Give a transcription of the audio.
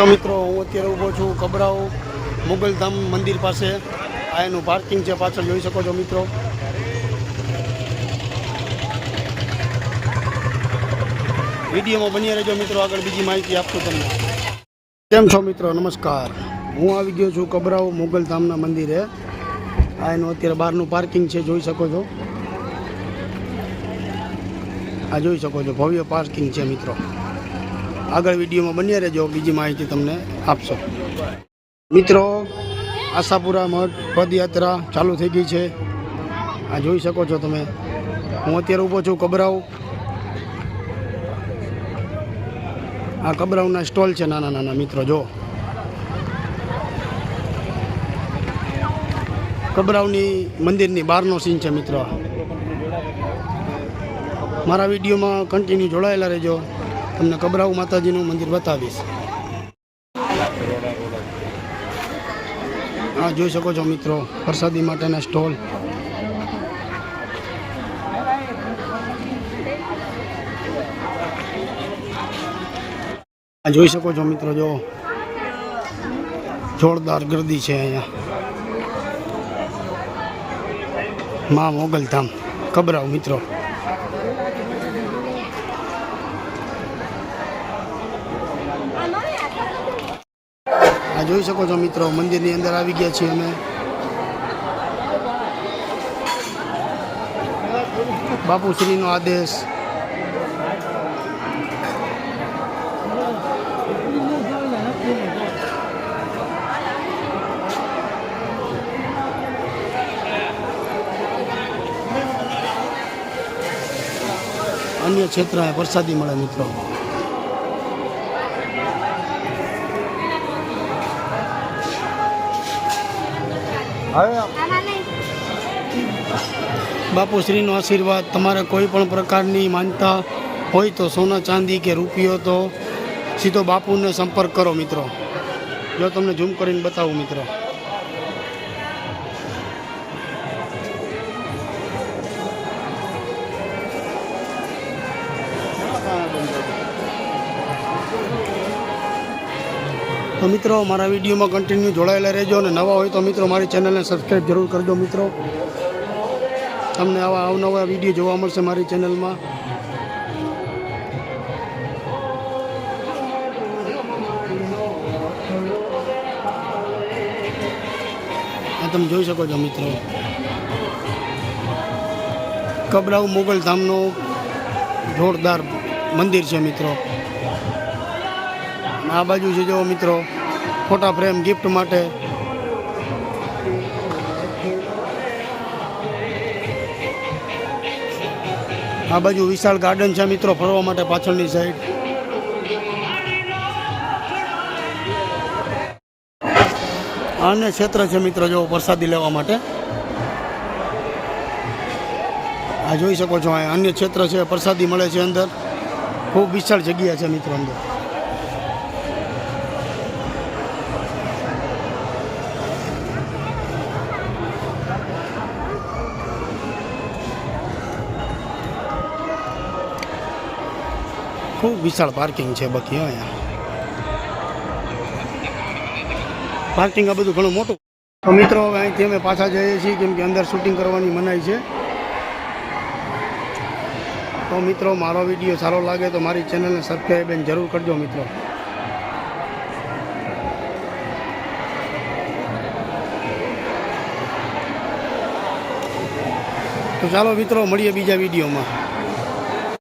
જો મિત્રો, હું અત્યારે ઊભો છું કબરાઓ મુગલધામ મંદિર પાસે. આ એનું પાર્કિંગ છે પાછળ, જોઈ શકો છો મિત્રો. વિડીયોમાં બની રહેજો મિત્રો, આગળ બીજી માહિતી આપશું તમને. કેમ છો મિત્રો? નમસ્કાર. હું આવી ગયો છું કબરાઓ મુગલધામના મંદિરે. આ એનું અત્યારે બહારનું પાર્કિંગ છે, જોઈ શકો છો. આ જોઈ શકો છો, ભવ્ય પાર્કિંગ છે મિત્રો. આગળ વિડીયોમાં બન્યા રહેજો. બીજી માહિતી તમને આપશો. મિત્રો, આશાપુરા મઠ પદયાત્રા ચાલુ થઈ ગઈ છે. આ જોઈ શકો છો તમે. હું અત્યારે ઊભો છું કબરાઉ. આ કબરાઉના સ્ટોલ છે નાના નાના મિત્રો, જો. કબરાઉની મંદિરની બહારનો સીન છે મિત્રો. મારા વિડીયોમાં કન્ટિન્યુ જોડાયેલા રહેજો. તમને કબરાઉ માતાજીનું મંદિર બતાવીશ. હા, જોઈ શકો છો મિત્રો, પ્રસાદી માટેના સ્ટોલ. આ જોઈ શકો છો મિત્રો, જો જોરદાર ગર્દી છે અહીંયા. મા મોગલધામ. કબરાવ મિત્રો. જોઈ શકો છો મિત્રો, મંદિરની અંદર આવી ગયા છીએ અમે. બાપુશ્રીનો આદેશ. અન્ય ક્ષેત્ર પ્રસાદી મળે મિત્રો. બાપુશ્રીનો આશીર્વાદ તમારે કોઈ પણ પ્રકારની માનતા હોય તો સોના ચાંદી કે રૂપિયો તો સીધો બાપુને સંપર્ક કરો મિત્રો. જો તમને ઝૂમ કરીને બતાવું મિત્રો. તો મિત્રો, મારા વિડીયોમાં કન્ટિન્યુ જોડાયેલા રહેજો અને નવા હોય તો મિત્રો મારી ચેનલને સબસ્ક્રાઈબ જરૂર કરજો મિત્રો. તમને આવા અવનવા વીડિયો જોવા મળશે મારી ચેનલમાં તમે જોઈ શકો છો મિત્રો. કબરાઉ મુગલ ધામનું જોરદાર મંદિર છે મિત્રો. આ બાજુ છે જો મિત્રો ફોટા ફ્રેમ ગિફ્ટ માટે. આ બાજુ વિશાળ ગાર્ડન છે મિત્રો, ફરવા માટે પાછળની સાઈડ અન્ય ક્ષેત્ર છે મિત્રો જો પ્રસાદી લેવા માટે. આ જોઈ શકો છો અન્ય ક્ષેત્ર છે પ્રસાદી મળે છે અંદર. ખૂબ વિશાળ જગ્યા છે મિત્રો અંદર. ખૂબ વિશાળ પાર્કિંગ છે બાકી અહીંયા. પાર્કિંગ આ બધું ઘણું મોટું. તો મિત્રો, હવે અહીંથી અમે પાછા જઈએ છીએ, કેમ કે અંદર શૂટિંગ કરવાની મનાઈ છે. તો મિત્રો, મારો વીડિયો સારો લાગે તો મારી ચેનલને સબસ્ક્રાઈબ અને જરૂર કરજો મિત્રો. તો ચાલો મિત્રો, મળીએ બીજા વિડીયોમાં.